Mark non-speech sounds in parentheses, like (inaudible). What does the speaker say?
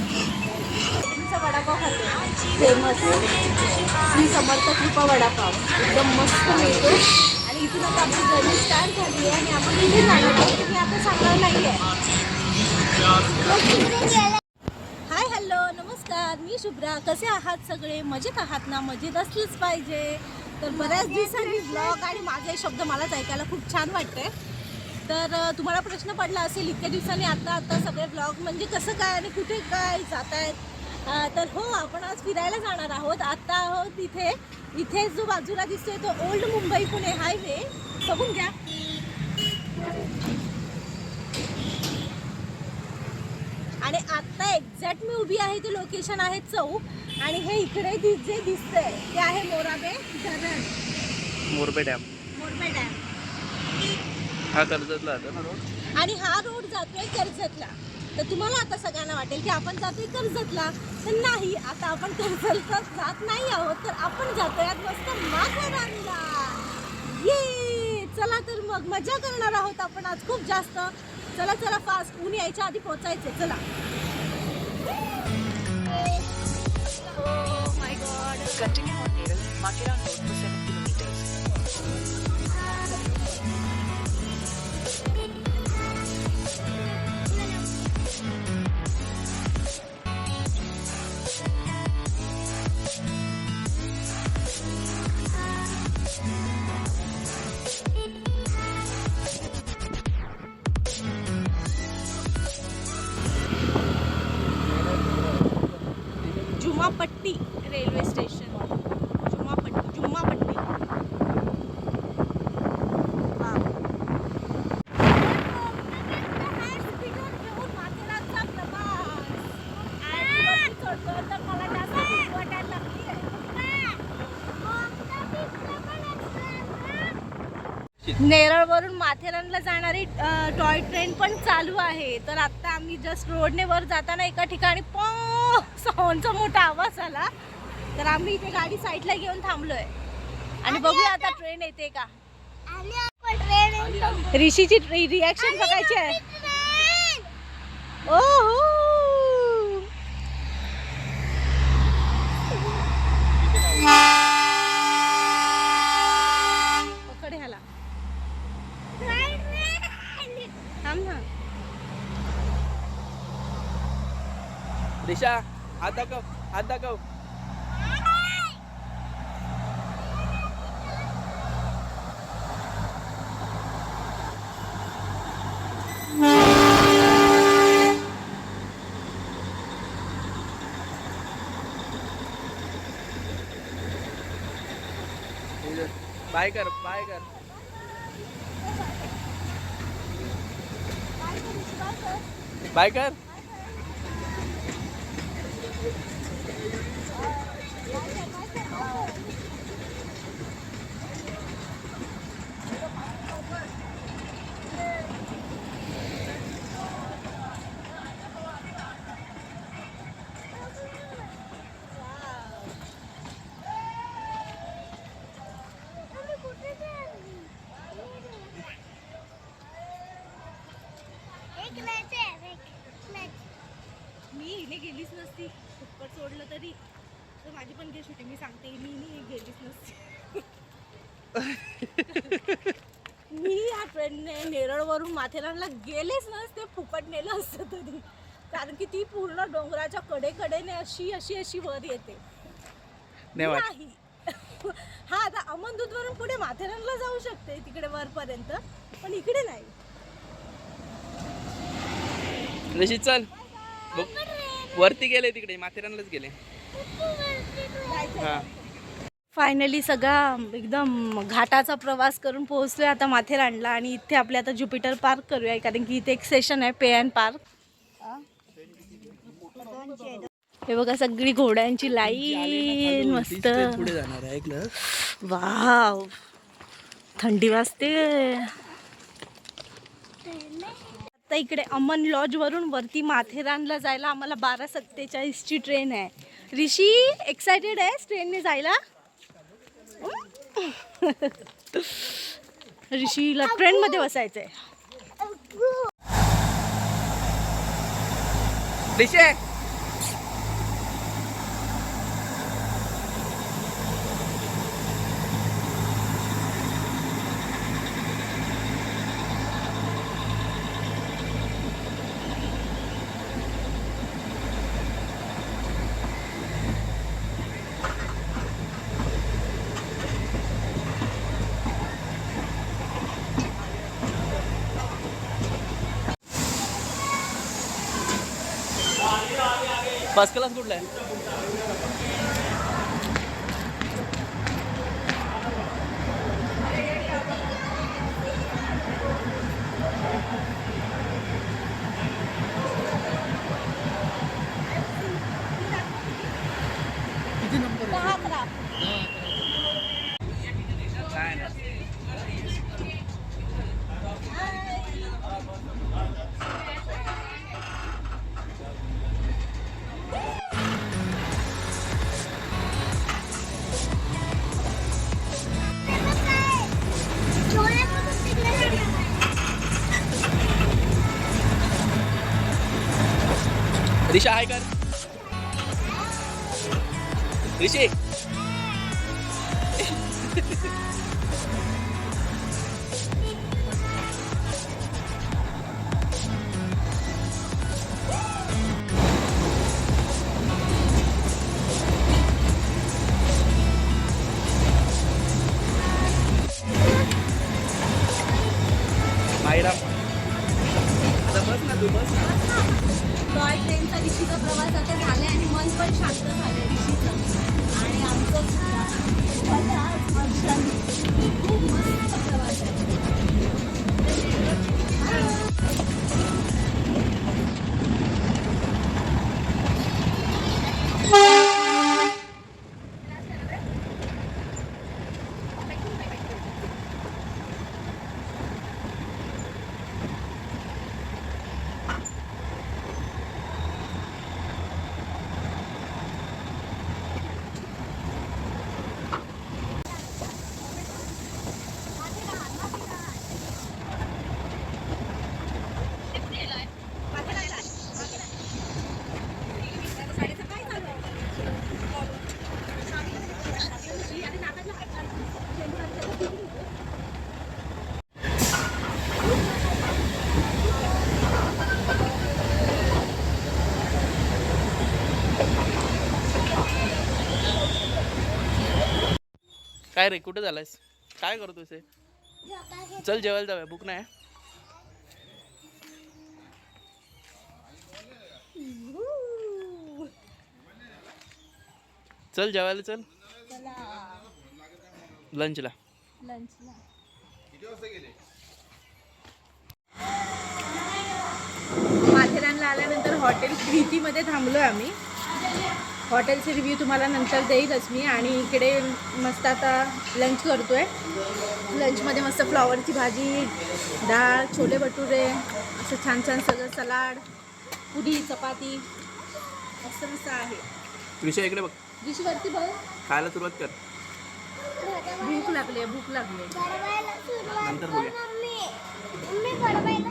तुमचा वडापाव खाते. फेमस श्री समर्थ कृपा वडापाव. एकदम मस्त मिळतो. आणि इथून आता आपली गर्दी स्टार्ट झाली आहे आणि आपण इथे जाणार आहोत. मी आता सांगणार नाही आहे हाय हॅलो नमस्कार. मी शुभ्रा. कसे आहात सगळे? मजेत आहात ना? मजेत असलीच पाहिजे. तर बऱ्याच दिवसांनी ब्लॉग आणि माझे शब्द मलाच ऐकायला खूप छान वाटते तर तुम्हाला प्रश्न पडला असेल इतक्या दिवसांनी आता आता सगळे ब्लॉग म्हणजे कसं काय आणि कुठे काय जात आहेत तर हो आपण आज फिरायला जाणार आहोत. आता आहोत इथे इथे जो बाजूला दिसतोय तो ओल्ड मुंबई पुणे हायवे. बघून घ्या. आणि आता एक्झॅक्ट मी उभी आहे ते लोकेशन आहे चौक. आणि हे इकडे जे दिसतंय ते आहे मोराबे धरण. मोरबे डॅम. मोरबे डॅम. हा कर्जतला होता ना रोड? आणि हा रोड जातोय कर्जतला. तर तुम्हाला आता सगळ्यांना वाटेल की आपण जातोय कर्जतला तर नाही आता आपण कर्जतला जात नाही आहोत तर आपण जातोय आज मस्त माथेरानला ये चला तर मग मजा करणार आहोत आपण आज खूप जास्त. चला चला फास्ट ऊन यायच्या आधी पोहोचायचे चला. Oh my God. Continue नेरळवरून माथेरानला जाणारी टॉय ट्रेन पण चालू आहे. तर आता आम्ही जस्ट रोडने वर जाताना एका ठिकाणी पॉ साऊंडचा मोठा आवाज आला. तर आम्ही इथे गाडी साईडला घेऊन थांबलोय. आणि बघूया आता. ट्रेन येते का? ऋषीची रिॲक्शन बघायची आहे. ओहो! पकड थांब ना. दिशा हात दाखव हात दाखव. बाय कर बाय कर. बाय कर मी हिने गेलीच नसती. फुकट सोडलं तरी. तर माझी पण गेस होती. मी सांगते मी नाही गेलीच नसती. (laughs) मी या ट्रेनने नेरळवरून माथेरानला गेलेच नसते फुकट नेलं असतं तरी. कारण की ती पूर्ण डोंगराच्या कडेकडेने अशी अशी अशी वर येते. नाही हा आता अमनदूतवरून पुढे माथेरानला जाऊ शकते तिकडे वरपर्यंत. पण इकडे नाही. चल. वरती गेले तिकडे माथेरानलाच गेले. हा. फायनली सगळा एकदम घाटाचा प्रवास करून पोहोचलोय आता माथेरानला आणि इथे आपले आता ज्युपिटर पार्क करूया कारण की इथे एक सेशन आहे पे अँड पार्क हे बघा सगळी घोड्यांची लाईन मस्त. पुढे जाणार आहे वाव थंडी वाजते तर इकडे अमन लॉजवरून वरती माथेरानला जायला आम्हाला बारा सत्तेचाळीसची ट्रेन आहे. ऋषी एक्सायटेड आहे ट्रेनने जायला? (laughs) ऋषीला ट्रेनमध्ये बसायचं आहे फर्स्ट क्लास कुठला आहे? रिशा हाय कर. ऋषी काय रे कुठे झालायस? काय करतोस हे? चल जेवायला जाऊया बुक नाही चल जेवायला चल. लंचला. लंचला माथेरानला आल्यानंतर हॉटेल प्रीतीमध्ये थांबलो आहे आम्ही. हॉटेलचे रिव्ह्यू तुम्हाला नंतर देईलच मी. आणि इकडे मस्त आता लंच करतो आहे लंचमध्ये मस्त फ्लॉवरची भाजी डाळ छोले भटुरे असं छान छान सगळं सलाड पुरी चपाती. मस्त मस्त आहे. विषय इकडे बघ. डिशवरती बघ. खायला सुरुवात कर. भूक लागली आहे भूक लागली आहे. नंतर बोलूया. Mummy mummy